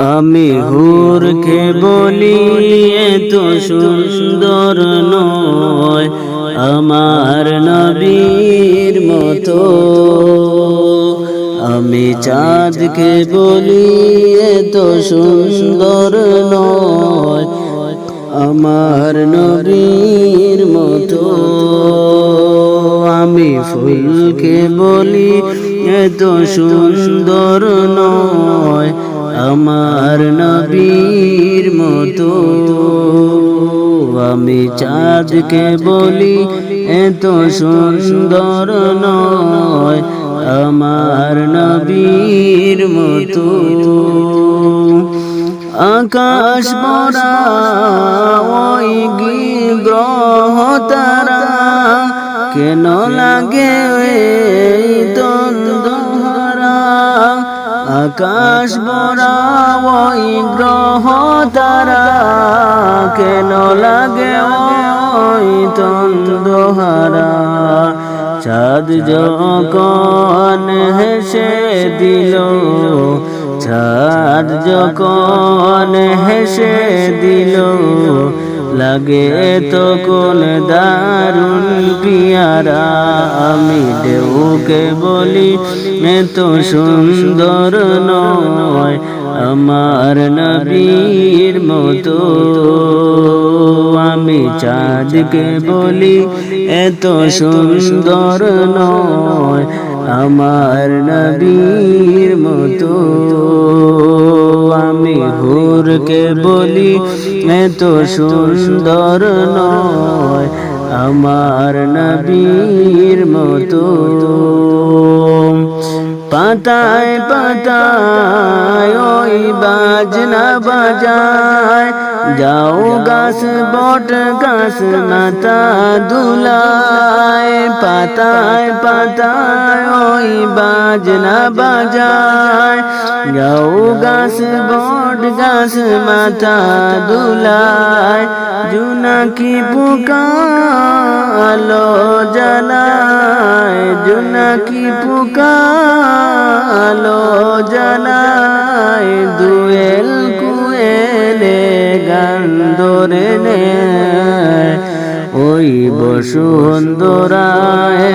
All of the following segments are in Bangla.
আমি হুরকে বলি এত সুন্দর নয় আমার নবীর মতো। আমি চাঁদকে বলি এত সুন্দর নয় আমার নবীর মতো। আমি ফুলকে বলি এত সুন্দর নয় আমার নবীর মতো। আমি চাঁদকে বলি, এত সুন্দর নয়। আমার নবীর মতো। আকাশ বরা ওই গ্রহ তারা কেন লাগে আকাশ বরা ওই গ্রহ তারা কেন লাগে ওই দ্বন্দ্বহারা চাঁদ যখন হেসে দিল, চাঁদ যখন হেসে দিল লাগে তো কোন দারুণ পিয়ারা। আমি দেউকে বলি এত সুন্দর নয় আমার নবীর মতো। আমি চাঁদকে বলি এত সুন্দর নয় আমার নবীর মতো। আমি হুরকে বলি এত সুন্দর নয়। আমার নবীর মতো। পাতায় পাতায় বাজনা বাজায়। যাও গাছ বট, গাছ মাতা দুলায়। পাতায় পাতায় ওই বাজনা বাজায়। যাও গাছ বট, গাছ মাথা দুলায়। জুনাকি পুকালো জানায় জুনাকি পুকালো জানায় ওই বসুন্ধরা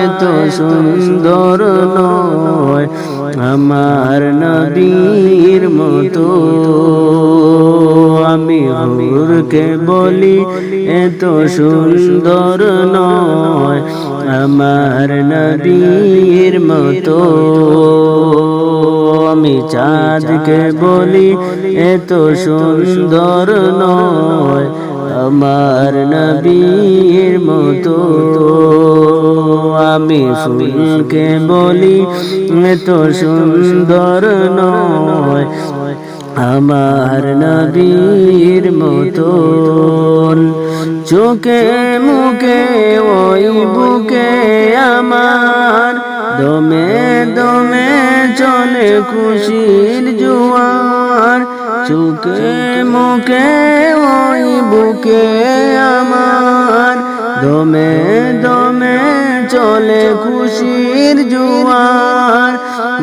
এত সুন্দর নয়, আমার নদীর মতো। আমি হুরকে বলি এত সুন্দর নয়, আমার নদীর মতো। আমি চাঁদকে বলি এত সুন্দর নয় আমার নবীর মতো। আমি ফুলকে বলি এত সুন্দর নয়। আমার নবীর মতো। চোখে মুখে, ওই বুকে আমার। দমে দমে চলে খুশির জোয়ার। চোখে, মুখে, ওই বুকে আমার দমে দমে চলে খুশির জোয়ার।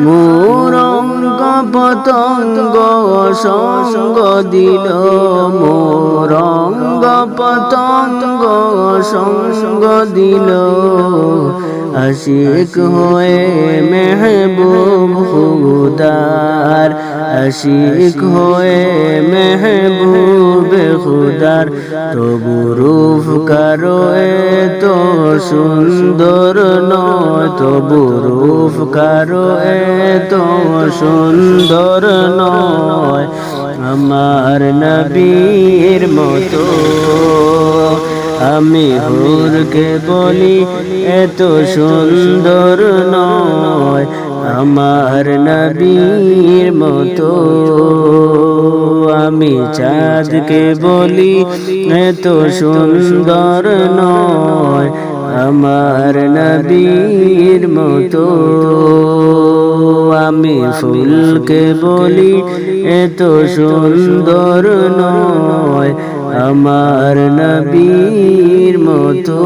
মোরঙ্গ পতঙ্গ সঙ্গ দিল মোরঙ্গ পতঙ্গ সঙ্গ দিল। আশিক হয়ে মেহবুব খুদার আশিক হয়ে মেহবুব খুদার, তবু রূপ কারও তো সুন্দর নয়, তবু রূপ কারও তো সুন্দর নয়। আমার নবীর মতো আমি হুরকে বলি, এত সুন্দর নয়। আমার নবীর মতো। আমি চাঁদকে বলি এত সুন্দর নয়। আমার নবীর মতো। আমি ফুলকে বলি এত সুন্দর নয়। আমার নবীর মতো।